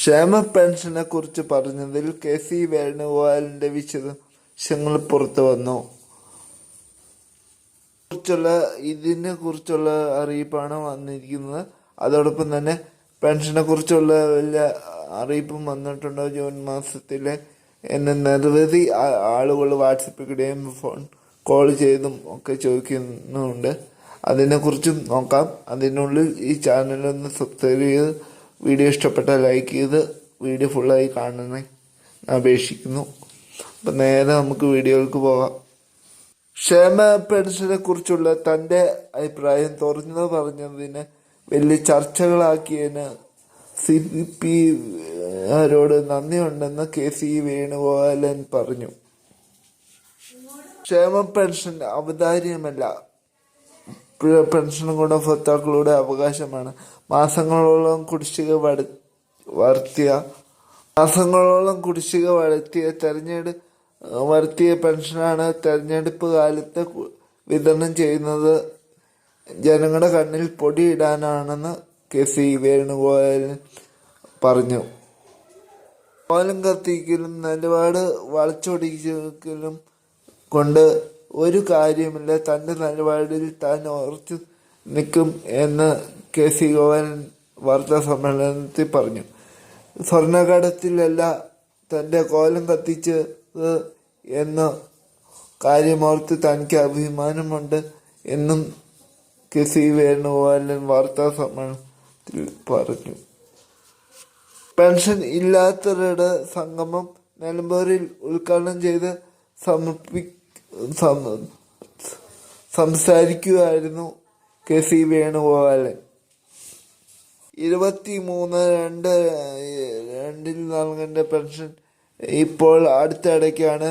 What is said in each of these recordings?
ക്ഷേമ പെൻഷനെ കുറിച്ച് പറഞ്ഞതിൽ കെ സി വേണുഗോപാലിന്റെ വിശദാംശങ്ങൾ പുറത്തു വന്നു. കുറിച്ചുള്ള ഇതിനെ കുറിച്ചുള്ള അറിയിപ്പാണ് വന്നിരിക്കുന്നത്. അതോടൊപ്പം തന്നെ പെൻഷനെ കുറിച്ചുള്ള വലിയ അറിയിപ്പും വന്നിട്ടുണ്ടോ? ജൂൺ മാസത്തിലെ എന്ന് നിരവധി ആളുകൾ വാട്സപ്പിൽ കൂടെയും ഫോൺ കോൾ ചെയ്തും ഒക്കെ ചോദിക്കുന്നുണ്ട്. അതിനെക്കുറിച്ചും നോക്കാം. അതിനുള്ളിൽ ഈ ചാനലൊന്ന് സബ്സ്ക്രൈബ് ചെയ്ത് വീഡിയോ ഇഷ്ടപ്പെട്ടാൽ ലൈക്ക് ചെയ്ത് വീഡിയോ ഫുള്ളായി കാണണേ അപേക്ഷിക്കുന്നു. അപ്പം നേരെ നമുക്ക് വീഡിയോയിലേക്ക് പോകാം ക്ഷേമ പെൻഷനെ കുറിച്ചുള്ള തന്റെ അഭിപ്രായം തുറന്നു പറഞ്ഞതിന് വലിയ ചർച്ചകളാക്കിയതിന് സി പി ആരോട് നന്ദിയുണ്ടെന്ന് കെ സി വേണുഗോപാലൻ പറഞ്ഞു. ക്ഷേമ പെൻഷൻ അവതാര്യമല്ല പെ- പെൻഷൻ ഭർത്താക്കളുടെ അവകാശമാണ്. മാസങ്ങളോളം കുടിശ്ശിക വർത്തിയ മാസങ്ങളോളം കുടിശ്ശിക വളർത്തിയ തെരഞ്ഞെടു വരുത്തിയ പെൻഷനാണ് തെരഞ്ഞെടുപ്പ് കാലത്ത് വിതരണം ചെയ്യുന്നത്. ജനങ്ങളുടെ കണ്ണിൽ പൊടിയിടാനാണെന്ന് കെ സി വേണുഗോപാലൻ പറഞ്ഞു. കോലം കത്തിക്കലും നിലപാട് വളച്ചൊടിക്കലും കൊണ്ട് ഒരു കാര്യമില്ല. തന്റെ നിലപാടിൽ താൻ ഉറച്ചു നിൽക്കും എന്ന് കെ സി ഗോവൻ വാർത്താ സമ്മേളനത്തിൽ പറഞ്ഞു. സ്വർണകടത്തിലല്ല തന്റെ കോലം കത്തിച്ചത് എന്ന കാര്യമോർത്ത് തനിക്ക് അഭിമാനമുണ്ട് എന്നും കെ സി വേണുഗോപാലൻ വാർത്താ സമ്മേളനത്തിൽ പറഞ്ഞു. പെൻഷൻ ഇല്ലാത്തവരുടെ സംഗമം നിലമ്പൂരിൽ ഉദ്ഘാടനം ചെയ്ത് സമർപ്പി സം- സംസാരിക്കുകയായിരുന്നു കെ സി വേണുഗോപാലൻ. ഇരുപത്തി മൂന്ന് രണ്ട് രണ്ടിൽ നൽകേണ്ട പെൻഷൻ ഇപ്പോൾ അടുത്തിടയ്ക്കാണ്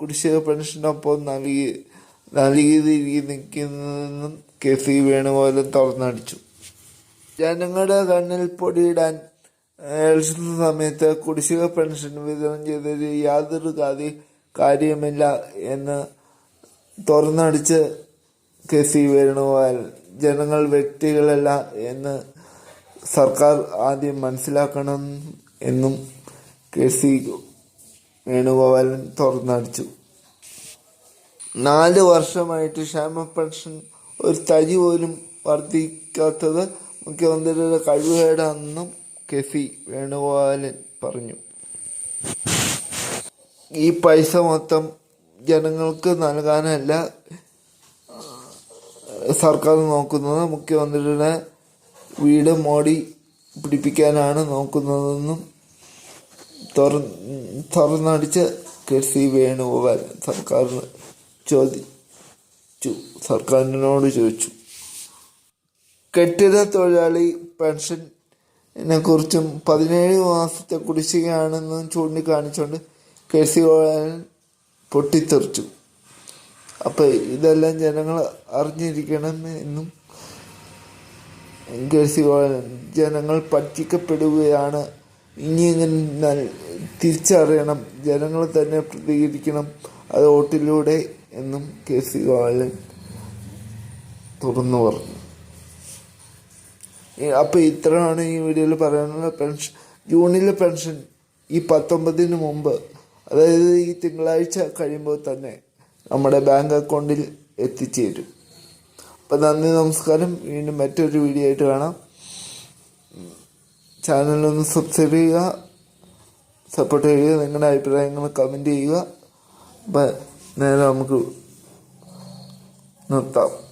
കുടിശ്ശിക പെൻഷനൊപ്പം നൽകി നൽകിയിരിക്കുന്നതെന്നും കെ സി വേണുഗോപാലൻ തുറന്നടിച്ചു. ജനങ്ങളുടെ കണ്ണിൽ പൊടിയിടാൻ ഏൽക്കുന്ന സമയത്ത് കുടിശ്ശിക പെൻഷൻ വിതരണം ചെയ്തതിൽ യാതൊരു കാര്യമില്ല എന്ന് തുറന്നടിച്ച് കെസി വേണുഗോപാൽ ജനങ്ങൾ വ്യക്തികളല്ല എന്ന് സർക്കാർ ആദ്യം മനസ്സിലാക്കണം എന്നും കെ സി വേണുഗോപാലൻ തുറന്നടിച്ചു. നാല് വർഷമായിട്ട് ക്ഷേമ പെൻഷൻ ഒരു തരി പോലും വർദ്ധിക്കാത്തത് മുഖ്യമന്ത്രിയുടെ കഴിവുകേടാണെന്നും കെ സി വേണുഗോപാലൻ പറഞ്ഞു. ഈ പൈസ മൊത്തം ജനങ്ങൾക്ക് നൽകാനല്ല സർക്കാർ നോക്കുന്നത്. മുഖ്യമന്ത്രിയുടെ വീട് മോടി പിടിപ്പിക്കാനാണ് നോക്കുന്നതെന്നും തുറ- തുറന്നടിച്ച് കെ സി വേണുഗോപാൽ സർക്കാരിന് ചോദിച്ചു. സർക്കാരിനോട് ചോദിച്ചു. കെട്ടിട തൊഴിലാളി പെൻഷനെ കുറിച്ചും പതിനേഴ് മാസത്തെ കുടിശ്ശികയാണെന്നും ചൂണ്ടിക്കാണിച്ചുകൊണ്ട് കെ സി ഗോപാലൻ പൊട്ടിത്തെറിച്ചു. അപ്പോൾ ഇതെല്ലാം ജനങ്ങൾ അറിഞ്ഞിരിക്കണം എന്നും കെ ജനങ്ങൾ പറ്റിക്കപ്പെടുകയാണ് ഇനി ഇങ്ങനെ നൽ- തിരിച്ചറിയണം. ജനങ്ങൾ തന്നെ പ്രതികരിക്കണം. അത് വോട്ടിലൂടെ എന്നും കെ സി ഗോപാലൻ തുറന്നു പറഞ്ഞു. ഈ- അപ്പൊ ഇത്രയാണ് ഈ വീഡിയോയിൽ പറയാനുള്ള പെൻഷൻ ജൂണിലെ പെൻഷൻ ഈ പത്തൊമ്പതിന് മുമ്പ് അതായത് ഈ തിങ്കളാഴ്ച കഴിയുമ്പോൾ തന്നെ നമ്മുടെ ബാങ്ക് അക്കൗണ്ടിൽ എത്തിച്ചേരും. അപ്പം നന്ദി നമസ്കാരം. വീണ്ടും മറ്റൊരു വീഡിയോ ആയിട്ട് കാണാം. ചാനലൊന്ന് സബ്സ്ക്രൈബ് ചെയ്യുക. സപ്പോർട്ട് ചെയ്യുക. നിങ്ങളുടെ അഭിപ്രായങ്ങൾ കമന്റ് ചെയ്യുക. അപ്പം നേരെ നമുക്ക് നിർത്താം.